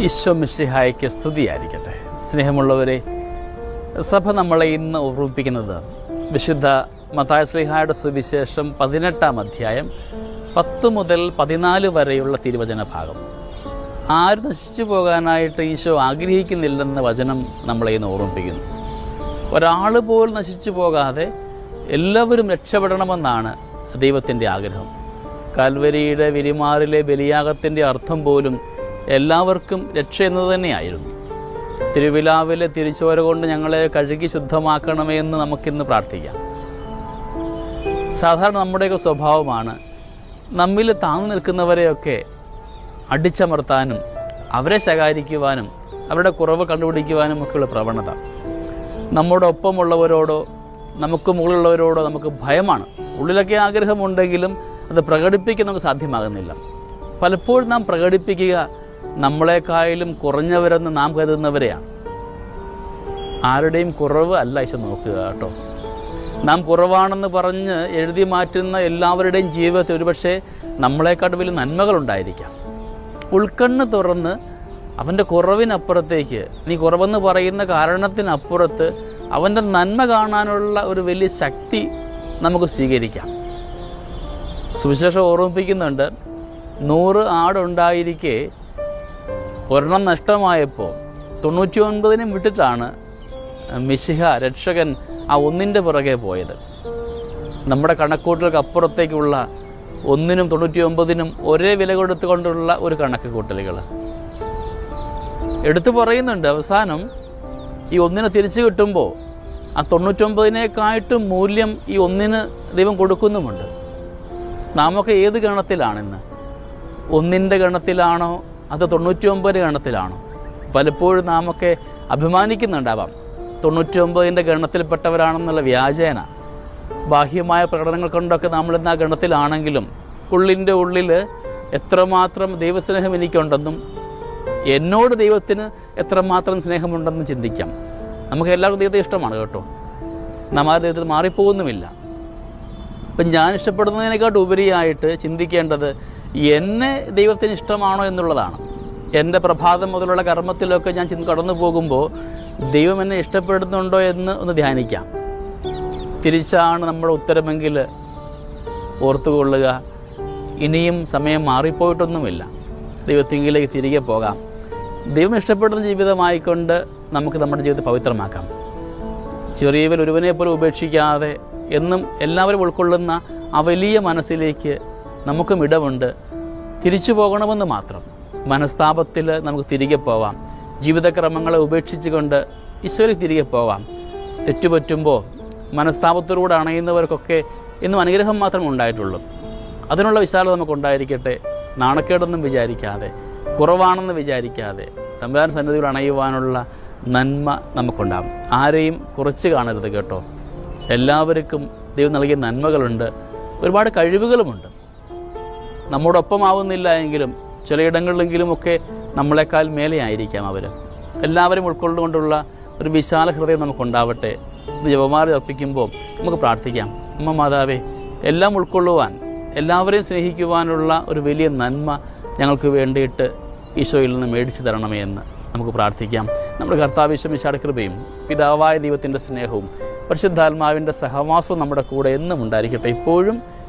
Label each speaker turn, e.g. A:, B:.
A: ഈശോ മിശിഹായ്ക്ക് സ്തുതിയായിരിക്കട്ടെ. സ്നേഹമുള്ളവരെ സഭ നമ്മളെ ഇന്ന് ഓർമ്മിപ്പിക്കുന്നത് വിശുദ്ധ മതായ ശ്രീഹായുടെ സുവിശേഷം പതിനെട്ടാം അധ്യായം പത്ത് മുതൽ പതിനാല് വരെയുള്ള തിരുവചന ഭാഗം. ആരും നശിച്ചു പോകാനായിട്ട് ഈശോ ആഗ്രഹിക്കുന്നില്ലെന്ന വചനം നമ്മളെ ഇന്ന് ഓർമ്മിപ്പിക്കുന്നു. ഒരാൾ പോലും നശിച്ചു പോകാതെ എല്ലാവരും രക്ഷപ്പെടണമെന്നാണ് ദൈവത്തിന്റെ ആഗ്രഹം. കാൽവരിയുടെ വിരിമാറിലെ ബലിയാഗത്തിന്റെ അർത്ഥം പോലും എല്ലാവർക്കും രക്ഷ എന്നത് തന്നെയായിരുന്നു. തിരുവിലാവിലെ തിരിച്ചോര കൊണ്ട് ഞങ്ങളെ കഴുകി ശുദ്ധമാക്കണമേ എന്ന് നമുക്കിന്ന് പ്രാർത്ഥിക്കാം. സാധാരണ നമ്മുടെയൊക്കെ സ്വഭാവമാണ് നമ്മിൽ താങ്ങു നിൽക്കുന്നവരെയൊക്കെ അടിച്ചമർത്താനും അവരെ ശകാരിക്കുവാനും അവരുടെ കുറവ് കണ്ടുപിടിക്കുവാനും ഒക്കെയുള്ള പ്രവണത. നമ്മുടെ ഒപ്പമുള്ളവരോടോ നമുക്ക് മുകളിലുള്ളവരോടോ നമുക്ക് ഭയമാണ്. ഉള്ളിലൊക്കെ ആഗ്രഹമുണ്ടെങ്കിലും അത് പ്രകടിപ്പിക്കാൻ നമുക്ക് സാധ്യമാകുന്നില്ല. പലപ്പോഴും നാം പ്രകടിപ്പിക്കുക നമ്മളെക്കായാലും കുറഞ്ഞവരെന്ന് നാം കരുതുന്നവരെയാണ്. ആരുടെയും കുറവ് അല്ല ഈശോ നോക്കുക കേട്ടോ. നാം കുറവാണെന്ന് പറഞ്ഞ് എഴുതി മാറ്റുന്ന എല്ലാവരുടെയും ജീവിതത്തിൽ ഒരുപക്ഷെ നമ്മളെക്കാട്ട് വലിയ നന്മകളുണ്ടായിരിക്കാം. ഉൾക്കണ്ണ് തുറന്ന് അവന്റെ കുറവിനപ്പുറത്തേക്ക് നീ കുറവെന്ന് പറയുന്ന കാരണത്തിനപ്പുറത്ത് അവന്റെ നന്മ കാണാനുള്ള ഒരു വലിയ ശക്തി നമുക്ക് സ്വീകരിക്കാം. സുവിശേഷം ഓർമ്മിപ്പിക്കുന്നുണ്ട് നൂറ് ആടുണ്ടായിരിക്കെ ഒരെണ്ണം നഷ്ടമായപ്പോൾ തൊണ്ണൂറ്റി ഒൻപതിനും വിട്ടിട്ടാണ് മിശിഹ രക്ഷകൻ ആ ഒന്നിന്റെ പുറകെ പോയത്. നമ്മുടെ കണക്കൂട്ടലുകൾക്ക് അപ്പുറത്തേക്കുള്ള ഒന്നിനും തൊണ്ണൂറ്റി ഒമ്പതിനും ഒരേ വില കൊടുത്തുകൊണ്ടുള്ള ഒരു കണക്ക് കൂട്ടലുകൾ എടുത്തു പറയുന്നുണ്ട് അവസാനം ഈ ഒന്നിനെ തിരിച്ചു കിട്ടുമ്പോൾ ആ തൊണ്ണൂറ്റൊമ്പതിനേക്കായിട്ടും മൂല്യം ഈ ഒന്നിന് ദൈവം കൊടുക്കുന്നുമുണ്ട്. നാമൊക്കെ ഏത് ഗണത്തിലാണിന്ന്? ഒന്നിന്റെ ഗണത്തിലാണോ അത് തൊണ്ണൂറ്റി ഒമ്പത് ഗണത്തിലാണ്. പലപ്പോഴും നാമൊക്കെ അഭിമാനിക്കുന്നുണ്ടാവാം. തൊണ്ണൂറ്റി ഒമ്പതിന്റെ ഗണത്തിൽപ്പെട്ടവരാണെന്നുള്ള വ്യാജേന. ബാഹ്യമായ പ്രകടനങ്ങൾ കൊണ്ടൊക്കെ നമ്മളിന്ന് ആ ഗണത്തിലാണെങ്കിലും ഉള്ളിന്റെ ഉള്ളിൽ എത്രമാത്രം ദൈവസ്നേഹം എനിക്കുണ്ടെന്നും എന്നോട് ദൈവത്തിന് എത്രമാത്രം സ്നേഹമുണ്ടെന്നും ചിന്തിക്കാം. നമുക്ക് എല്ലാവർക്കും ദൈവത്തെ ഇഷ്ടമാണ് കേട്ടോ. നാം ആ ദൈവത്തിൽ മാറിപ്പോകുന്നുമില്ല. അപ്പം ഞാൻ ഇഷ്ടപ്പെടുന്നതിനേക്കാട്ട് ഉപരിയായിട്ട് ചിന്തിക്കേണ്ടത് എന്നെ ദൈവത്തിന് ഇഷ്ടമാണോ എന്നുള്ളതാണ്. എന്റെ പ്രഭാതം മുതലുള്ള കർമ്മത്തിലൊക്കെ ഞാൻ കടന്നു പോകുമ്പോൾ ദൈവം എന്നെ ഇഷ്ടപ്പെടുന്നുണ്ടോ എന്ന് ഒന്ന് ധ്യാനിക്കാം. തിരിച്ചാണ് നമ്മുടെ ഉത്തരമെങ്കിൽ ഓർത്തുകൊള്ളുക. ഇനിയും സമയം മാറിപ്പോയിട്ടൊന്നുമില്ല. ദൈവത്തിങ്കിലേക്ക് തിരികെ പോകാം. ദൈവം ഇഷ്ടപ്പെടുന്ന ജീവിതമായിക്കൊണ്ട് നമുക്ക് നമ്മുടെ ജീവിതത്തെ പവിത്രമാക്കാം. ചെറിയവൻ ഒരുവനെ പോലും ഉപേക്ഷിക്കാതെ എന്നും എല്ലാവരും ഉൾക്കൊള്ളുന്ന ആ വലിയ മനസ്സിലേക്ക് നമുക്കും ഇടമുണ്ട്. തിരിച്ചു പോകണമെന്ന് മാത്രം. മനസ്താപത്തിൽ നമുക്ക് തിരികെ പോവാം. ജീവിതക്രമങ്ങളെ ഉപേക്ഷിച്ചുകൊണ്ട് ഈശ്വരി തിരികെ പോവാം. തെറ്റുപറ്റുമ്പോൾ മനസ്താപത്തോടുകൂടെ അണയുന്നവർക്കൊക്കെ എന്നും അനുഗ്രഹം മാത്രമേ ഉണ്ടായിട്ടുള്ളൂ. അതിനുള്ള വിശാലത നമുക്കുണ്ടായിരിക്കട്ടെ. നാണക്കേടൊന്നും വിചാരിക്കാതെ കുറവാണെന്ന് വിചാരിക്കാതെ തമ്പുരാൻ സന്നിധിയിൽ അണയുവാനുള്ള നന്മ നമുക്കുണ്ടാകും. ആരെയും കുറച്ച് കാണരുത് കേട്ടോ. എല്ലാവർക്കും ദൈവം നൽകിയ നന്മകളുണ്ട്. ഒരുപാട് കഴിവുകളുമുണ്ട്. നമ്മോടൊപ്പം ആവുന്നില്ല എങ്കിലും ചിലയിടങ്ങളിലെങ്കിലുമൊക്കെ നമ്മളെക്കാൾ മേലെയായിരിക്കാം അവർ എല്ലാവരും ഉൾക്കൊണ്ടുകൊണ്ടുള്ള ഒരു വിശാല ഹൃദയം നമുക്കുണ്ടാവട്ടെ ഇത് ജപമാറി അർപ്പിക്കുമ്പോൾ നമുക്ക് പ്രാർത്ഥിക്കാം. അമ്മ മാതാവേ എല്ലാം ഉൾക്കൊള്ളുവാൻ എല്ലാവരെയും സ്നേഹിക്കുവാനുള്ള ഒരു വലിയ നന്മ ഞങ്ങൾക്ക് വേണ്ടിയിട്ട് ഈശോയിൽ നിന്ന് മേടിച്ചു തരണമേ എന്ന് നമുക്ക് പ്രാർത്ഥിക്കാം. നമ്മുടെ കർത്താവിശ്വമിശാട് കൃപയും പിതാവായ ദൈവത്തിന്റെ സ്നേഹവും പരിശുദ്ധാത്മാവിന്റെ സഹവാസവും നമ്മുടെ കൂടെ എന്നും ഉണ്ടായിരിക്കട്ടെ. ഇപ്പോഴും